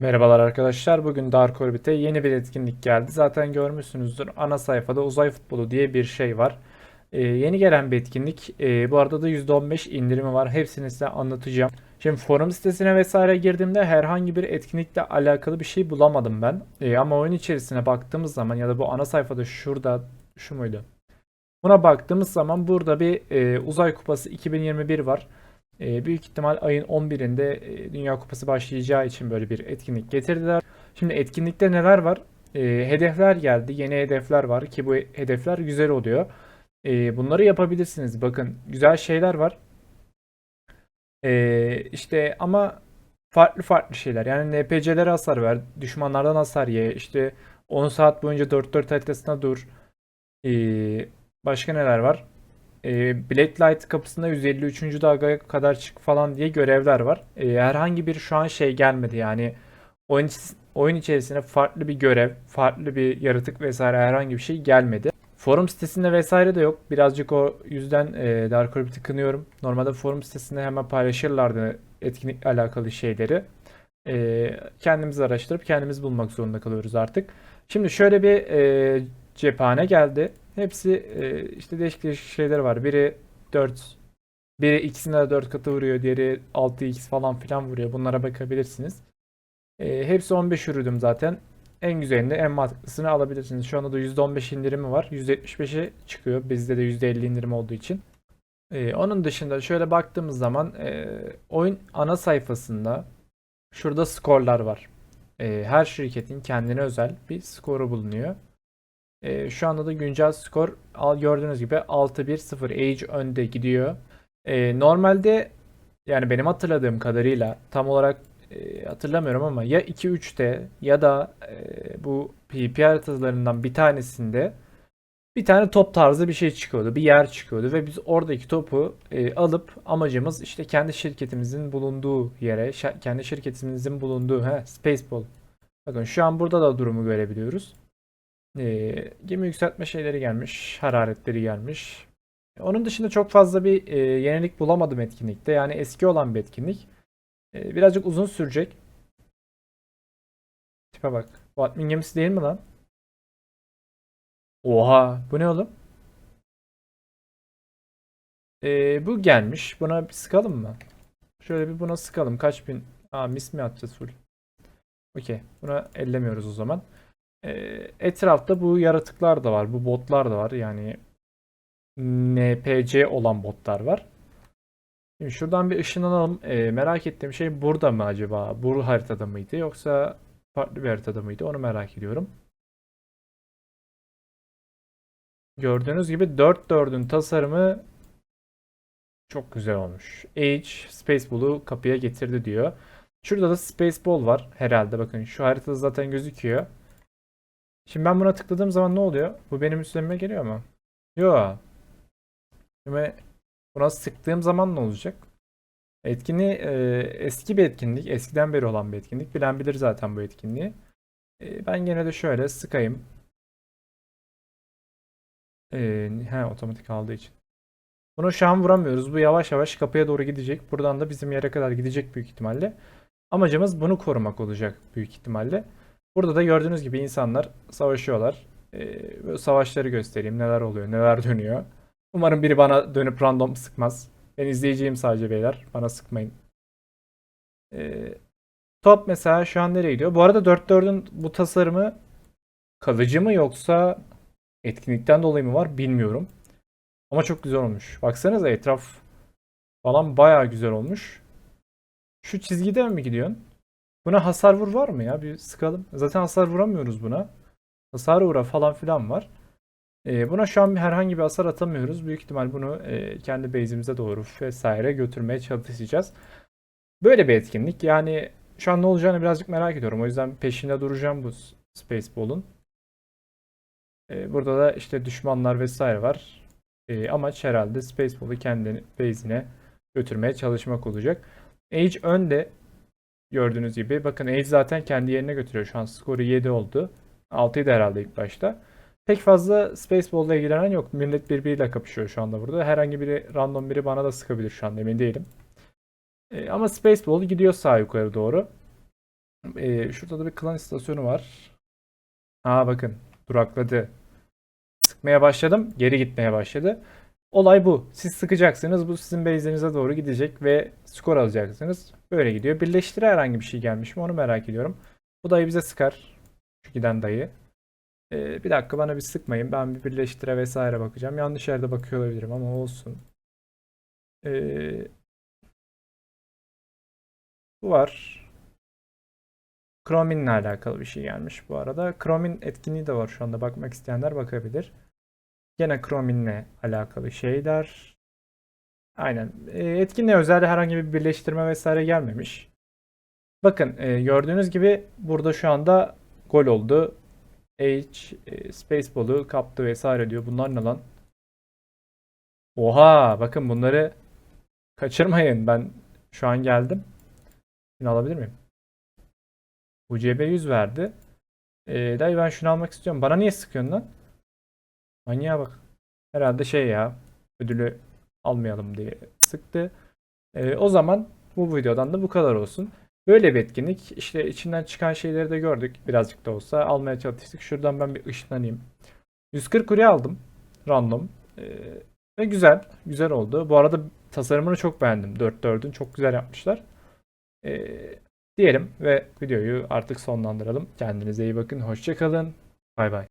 Merhabalar arkadaşlar. Bugün Dark Orbit'e yeni bir etkinlik geldi. Zaten görmüşsünüzdür. Ana sayfada uzay futbolu diye bir şey var. Ee, yeni gelen bir etkinlik. Ee, bu arada da %15 indirimi var. Hepsini size anlatacağım. Şimdi forum sitesine vesaire girdiğimde herhangi bir etkinlikle alakalı bir şey bulamadım ben. Ee, ama oyun içerisine baktığımız zaman ya da bu ana sayfada şurada şu muydu? Buna baktığımız zaman burada bir e, Uzay Kupası 2021 var. E, büyük ihtimal ayın 11'inde e, Dünya Kupası başlayacağı için böyle bir etkinlik getirdiler. Şimdi etkinlikte neler var? E, hedefler geldi. Yeni hedefler var ki bu hedefler güzel oluyor. E, bunları yapabilirsiniz. Bakın güzel şeyler var. E, işte ama farklı farklı şeyler. Yani NPC'lere hasar ver. Düşmanlardan hasar ye. İşte 10 saat boyunca 4-4 haritasına dur. E, başka neler var? E, Blacklight kapısında 153. dalgaya kadar çık falan diye görevler var. E, herhangi bir şu an şey gelmedi yani oyun, oyun içerisine farklı bir görev, farklı bir yaratık vesaire herhangi bir şey gelmedi. Forum sitesinde vesaire de yok. Birazcık o yüzden e, Dark Orbit'i kınıyorum. Normalde forum sitesinde hemen paylaşırlardı etkinlikle alakalı şeyleri. E, kendimiz araştırıp kendimiz bulmak zorunda kalıyoruz artık. Şimdi şöyle bir e, cephane geldi. Hepsi e, işte değişik değişik şeyler var. Biri 4, biri ikisine de 4 katı vuruyor. Diğeri 6x falan filan vuruyor. Bunlara bakabilirsiniz. E, hepsi 15 ürüdüm zaten. En güzelini, en mantıklısını alabilirsiniz. Şu anda da %15 indirimi var. %75'e çıkıyor. Bizde de %50 indirim olduğu için. E, onun dışında şöyle baktığımız zaman e, oyun ana sayfasında şurada skorlar var. E, her şirketin kendine özel bir skoru bulunuyor. E, şu anda da güncel skor gördüğünüz gibi 6-1-0 Age önde gidiyor. E, normalde yani benim hatırladığım kadarıyla tam olarak e, hatırlamıyorum ama ya 2-3'te ya da e, bu PvP haritalarından bir tanesinde bir tane top tarzı bir şey çıkıyordu. Bir yer çıkıyordu ve biz oradaki topu e, alıp amacımız işte kendi şirketimizin bulunduğu yere, şa- kendi şirketimizin bulunduğu he, Spaceball. Bakın şu an burada da durumu görebiliyoruz. Ee, gemi yükseltme şeyleri gelmiş. Hararetleri gelmiş. Onun dışında çok fazla bir e, yenilik bulamadım etkinlikte. Yani eski olan bir etkinlik. E, birazcık uzun sürecek. Tipe bak. Bu admin gemisi değil mi lan? Oha. Bu ne oğlum? E, bu gelmiş. Buna bir sıkalım mı? Şöyle bir buna sıkalım. Kaç bin? Aa mis mi atacağız full? Okey. Buna ellemiyoruz o zaman. E, etrafta bu yaratıklar da var. Bu botlar da var. Yani NPC olan botlar var. Şimdi şuradan bir ışınlanalım. E, merak ettiğim şey burada mı acaba? Bu haritada mıydı yoksa farklı bir haritada mıydı? Onu merak ediyorum. Gördüğünüz gibi 4-4'ün tasarımı çok güzel olmuş. Age Spaceball'u kapıya getirdi diyor. Şurada da Spaceball var herhalde. Bakın şu haritada zaten gözüküyor. Şimdi ben buna tıkladığım zaman ne oluyor? Bu benim üstüme geliyor mu? Yo. Şimdi buna sıktığım zaman ne olacak? Etkinliği e, eski bir etkinlik. Eskiden beri olan bir etkinlik. Bilen bilir zaten bu etkinliği. E, ben gene de şöyle sıkayım. E, he, otomatik aldığı için. Bunu şu an vuramıyoruz. Bu yavaş yavaş kapıya doğru gidecek. Buradan da bizim yere kadar gidecek büyük ihtimalle. Amacımız bunu korumak olacak büyük ihtimalle. Burada da gördüğünüz gibi insanlar savaşıyorlar. Ee, savaşları göstereyim. Neler oluyor, neler dönüyor. Umarım biri bana dönüp random sıkmaz. Ben izleyeceğim sadece beyler. Bana sıkmayın. Ee, top mesela şu an nereye gidiyor? Bu arada 4-4'ün bu tasarımı kalıcı mı yoksa etkinlikten dolayı mı var bilmiyorum. Ama çok güzel olmuş. Baksanıza etraf falan bayağı güzel olmuş. Şu çizgide mi gidiyorsun? Buna hasar vur var mı ya? Bir sıkalım. Zaten hasar vuramıyoruz buna. Hasar uğra falan filan var. Ee, buna şu an herhangi bir hasar atamıyoruz. Büyük ihtimal bunu e, kendi base'imize doğru vesaire götürmeye çalışacağız. Böyle bir etkinlik. Yani şu an ne olacağını birazcık merak ediyorum. O yüzden peşinde duracağım bu Spaceball'un. Ee, burada da işte düşmanlar vesaire var. Ee, amaç herhalde Spaceball'u kendi base'ine götürmeye çalışmak olacak. Age önde Gördüğünüz gibi. Bakın Age zaten kendi yerine götürüyor. Şu an skoru 7 oldu. 6'ydı herhalde ilk başta. Pek fazla Spaceball ile ilgilenen yok. Millet birbiriyle kapışıyor şu anda burada. Herhangi biri random biri bana da sıkabilir şu an emin değilim. E, ama Spaceball gidiyor sağ yukarı doğru. Ee, şurada da bir klan istasyonu var. Aa bakın durakladı. Sıkmaya başladım. Geri gitmeye başladı. Olay bu. Siz sıkacaksınız. Bu sizin base'lerinize doğru gidecek ve skor alacaksınız. Böyle gidiyor. Birleştire herhangi bir şey gelmiş mi onu merak ediyorum. Bu dayı bize sıkar. Şu giden dayı. Ee, bir dakika bana bir sıkmayın. Ben bir birleştire vesaire bakacağım. Yanlış yerde bakıyor olabilirim ama olsun. Ee, bu var. Chromin'le alakalı bir şey gelmiş bu arada. Chromin etkinliği de var şu anda. Bakmak isteyenler bakabilir. Gene Chromin'le alakalı şeyler. Aynen. E, etkinliğe özel herhangi bir birleştirme vesaire gelmemiş. Bakın e, gördüğünüz gibi burada şu anda gol oldu. H, e, space ball'u kaptı vesaire diyor. Bunlar ne lan? Oha bakın bunları kaçırmayın. Ben şu an geldim. Şunu alabilir miyim? UCB 100 verdi. Ee, dayı ben şunu almak istiyorum. Bana niye sıkıyorsun lan? Manyağa bak. Herhalde şey ya. Ödülü almayalım diye sıktı. Ee, o zaman bu videodan da bu kadar olsun. Böyle bir etkinlik. İşte içinden çıkan şeyleri de gördük. Birazcık da olsa almaya çalıştık. Şuradan ben bir ışınlanayım. 140 kurye aldım. Random. Ee, ve güzel. Güzel oldu. Bu arada tasarımını çok beğendim. 4.4'ün çok güzel yapmışlar. Ee, diyelim ve videoyu artık sonlandıralım. Kendinize iyi bakın. Hoşçakalın. Bay bay.